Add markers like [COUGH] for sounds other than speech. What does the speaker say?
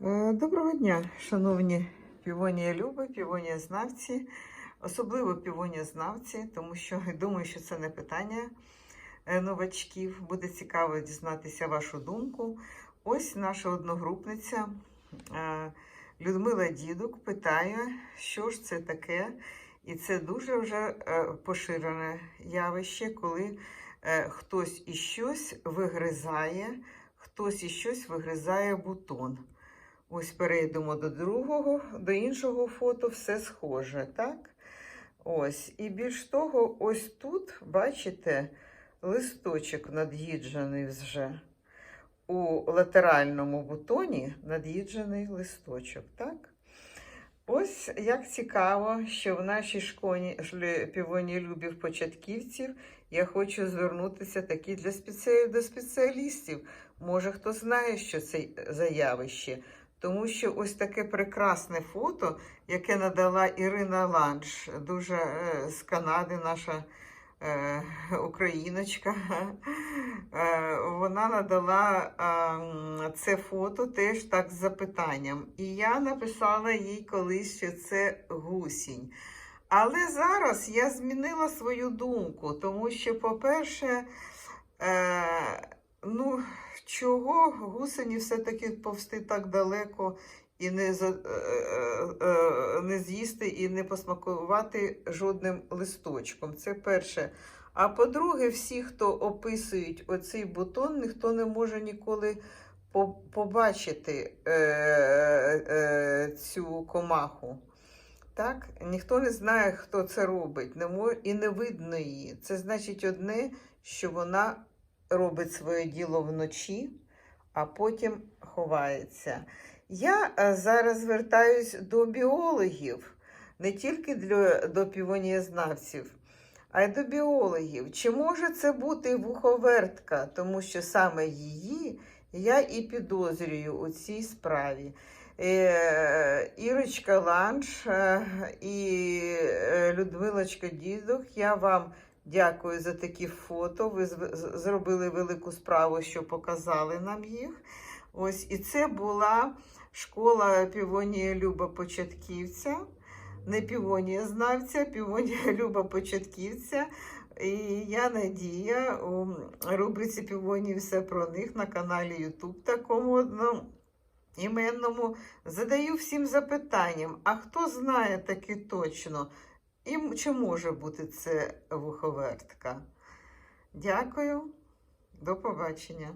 Е, Доброго дня, шановні півонія люби, півонія знавці, особливо півонія знавці, тому що думаю, що це не питання е, новачків. Буде цікаво дізнатися вашу думку. Ось наша одногрупниця е, Людмила Дідук питає, що ж це таке, і це дуже вже поширене явище, коли хтось і щось вигризає, хтось і щось вигризає бутон. Ось перейдемо до другого, до іншого фото, все схоже, так? Ось. І більш того, ось тут, бачите, листочок над'їджений вже. У латеральному бутоні над'їджений листочок, так? Ось як цікаво, що в нашій школі півоні любів початківців я хочу звернутися таки для спеціалістів. Може, хто знає, що це за явище. Тому що ось таке прекрасне фото, яке надала Ірина Ланш, дуже е, з Канади, наша е, україночка. Е, вона надала це фото теж так з запитанням. І я написала їй колись, що це гусінь. Але зараз я змінила свою думку, тому що, по-перше, ну, чого гусені все-таки повсти так далеко і не, за, е, е, е, не з'їсти і не посмакувати жодним листочком. Це перше. А по-друге, всі, хто описують оцей бутон, ніхто не може ніколи побачити е, е, цю комаху. Так? Ніхто не знає, хто це робить, не мо- і не видно її. Це значить одне, що вона робить своє діло вночі, а потім ховається. Я е, зараз звертаюсь до біологів, не тільки для, до півонієзнавців, а й до біологів. Чи може це бути вуховертка, тому що саме її я і підозрюю у цій справі. Е, Ірочка Ланш е, і Людмилочка Дідух, я вам дякую за такі фото. Ви зробили велику справу, що показали нам їх. Ось, і це була школа Півонія Люба Початківця. Не півонія знавця, півонія [LAUGHS] Люба Початківця. І я Надія у рубриці Півонії все про них на каналі Ютуб такому одному іменному. Задаю всім запитанням, а хто знає таки точно, і чи може бути це вуховертка? Дякую, до побачення.